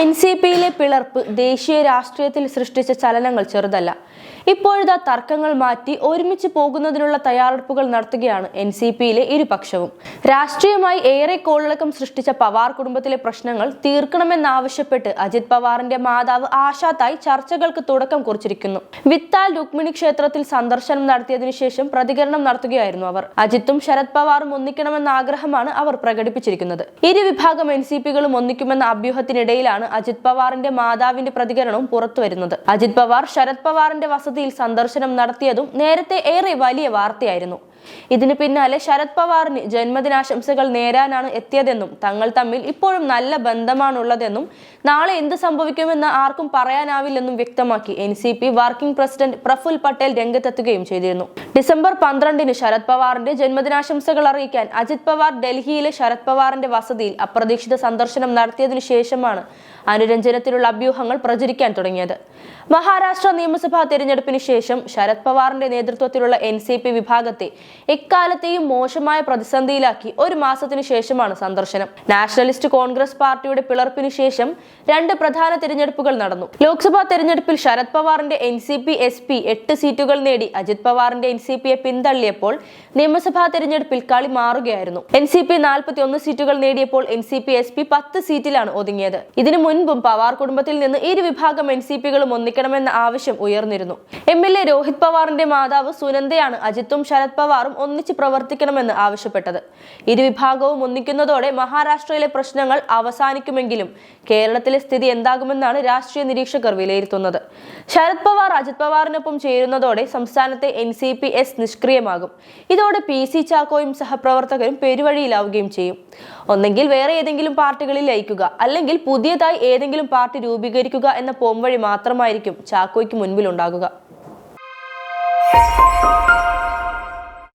N C പിയിലെ പിളർപ്പ് ദേശീയ രാഷ്ട്രീയത്തിൽ സൃഷ്ടിച്ച ചലനങ്ങൾ ചെറുതല്ല. ഇപ്പോഴത്തെ തർക്കങ്ങൾ മാറ്റി ഒരുമിച്ച് പോകുന്നതിനുള്ള തയ്യാറെടുപ്പുകൾ നടത്തുകയാണ് എൻ സി പിയിലെ ഇരുപക്ഷവും. രാഷ്ട്രീയമായി ഏറെ കോളിളക്കം സൃഷ്ടിച്ച പവാർ കുടുംബത്തിലെ പ്രശ്നങ്ങൾ തീർക്കണമെന്നാവശ്യപ്പെട്ട് അജിത് പവാറിന്റെ മാതാവ് ആശാത്തായി ചർച്ചകൾക്ക് തുടക്കം കുറിച്ചിരിക്കുന്നു. വിത്താൽ രുക്മിണി ക്ഷേത്രത്തിൽ സന്ദർശനം നടത്തിയതിനു ശേഷം പ്രതികരണം നടത്തുകയായിരുന്നു അവർ. അജിത്തും ശരത് പവാറും ഒന്നിക്കണമെന്ന ആഗ്രഹമാണ് അവർ പ്രകടിപ്പിച്ചിരിക്കുന്നത്. ഇരുവിഭാഗം എൻ സി പികളും ഒന്നിക്കുമെന്ന അഭ്യൂഹത്തിനിടയിലാണ് അജിത് പവാറിന്റെ മാതാവിന്റെ പ്രതികരണവും പുറത്തുവരുന്നത് അജിത് പവാർ ശരത് പവാറിന്റെ വസതിയിൽ സന്ദർശനം നടത്തിയതും നേരത്തെ ഏറെ വലിയ വാർത്തയായിരുന്നു. ഇതിന് പിന്നാലെ ശരത് പവാറിന് ജന്മദിനാശംസകൾ നേരാനാണ് എത്തിയതെന്നും തങ്ങൾ തമ്മിൽ ഇപ്പോഴും നല്ല ബന്ധമാണുള്ളതെന്നും നാളെ എന്ത് സംഭവിക്കുമെന്ന് ആർക്കും പറയാനാവില്ലെന്നും വ്യക്തമാക്കി N C P working president Praful Patel രംഗത്തെത്തുകയും ചെയ്തിരുന്നു. ഡിസംബർ പന്ത്രണ്ടിന് ശരത് പവാറിന്റെ ജന്മദിനാശംസകൾ അറിയിക്കാൻ അജിത് പവാർ ഡൽഹിയിലെ ശരത് പവാറിന്റെ വസതിയിൽ അപ്രതീക്ഷിത സന്ദർശനം നടത്തിയതിനു ശേഷമാണ് അനുരഞ്ജനത്തിലുള്ള അഭ്യൂഹങ്ങൾ പ്രചരിക്കാൻ തുടങ്ങിയത്. മഹാരാഷ്ട്ര നിയമസഭാ തെരഞ്ഞെടുപ്പിന് ശേഷം ശരത് പവാറിന്റെ നേതൃത്വത്തിലുള്ള എൻ വിഭാഗത്തെ എക്കാലത്തെയും മോശമായ പ്രതിസന്ധിയിലാക്കി ഒരു മാസത്തിനു ശേഷമാണ് സന്ദർശനം. നാഷണലിസ്റ്റ് കോൺഗ്രസ് പാർട്ടിയുടെ പിളർപ്പിനു ശേഷം രണ്ട് പ്രധാന തിരഞ്ഞെടുപ്പുകൾ നടന്നു. ലോക്സഭാ തെരഞ്ഞെടുപ്പിൽ Sharad പവാറിന്റെ N C P S P എട്ട് സീറ്റുകൾ നേടി അജിത് പവാറിന്റെ എൻ സി പിയെ പിന്തള്ളിയപ്പോൾ നിയമസഭാ തെരഞ്ഞെടുപ്പിൽ കളി മാറുകയായിരുന്നു. എൻ സി പി നാൽപ്പത്തി ഒന്ന് സീറ്റുകൾ നേടിയപ്പോൾ N C P S P പത്ത് സീറ്റിലാണ് ഒതുങ്ങിയത്. ഇതിനു മുൻപും പവാർ കുടുംബത്തിൽ നിന്ന് ഇരു വിഭാഗം എൻ സി പികളും ഒന്നിക്കണമെന്ന ആവശ്യം ഉയർന്നിരുന്നു. എം എൽ എ രോഹിത് പവാറിന്റെ മാതാവ് സുനന്ദയാണ് അജിത്തും ശരത് പവാറും ഒന്നിച്ച് പ്രവർത്തിക്കണമെന്ന് ആവശ്യപ്പെട്ടത്. ഇരുവിഭാഗവും ഒന്നിക്കുന്നതോടെ മഹാരാഷ്ട്രയിലെ പ്രശ്നങ്ങൾ അവസാനിക്കുമെങ്കിലും കേരളത്തിലെ സ്ഥിതി എന്താകുമെന്നാണ് രാഷ്ട്രീയ നിരീക്ഷകർ വിലയിരുത്തുന്നത്. ശരത് പവാർ അജിത് പവാറിനൊപ്പം ചേരുന്നതോടെ സംസ്ഥാനത്തെ എൻ സി പി എസ് നിഷ്ക്രിയമാകും. ഇതോടെ പി സി ചാക്കോയും സഹപ്രവർത്തകരും പെരുവഴിയിലാവുകയും ചെയ്യും. ഒന്നെങ്കിൽ വേറെ ഏതെങ്കിലും പാർട്ടികളിൽ ലയിക്കുക അല്ലെങ്കിൽ പുതിയതായി ഏതെങ്കിലും പാർട്ടി രൂപീകരിക്കുക എന്ന പോംവഴി മാത്രമായിരിക്കും ചാക്കോയ്ക്ക് മുൻപിലുണ്ടാകുക.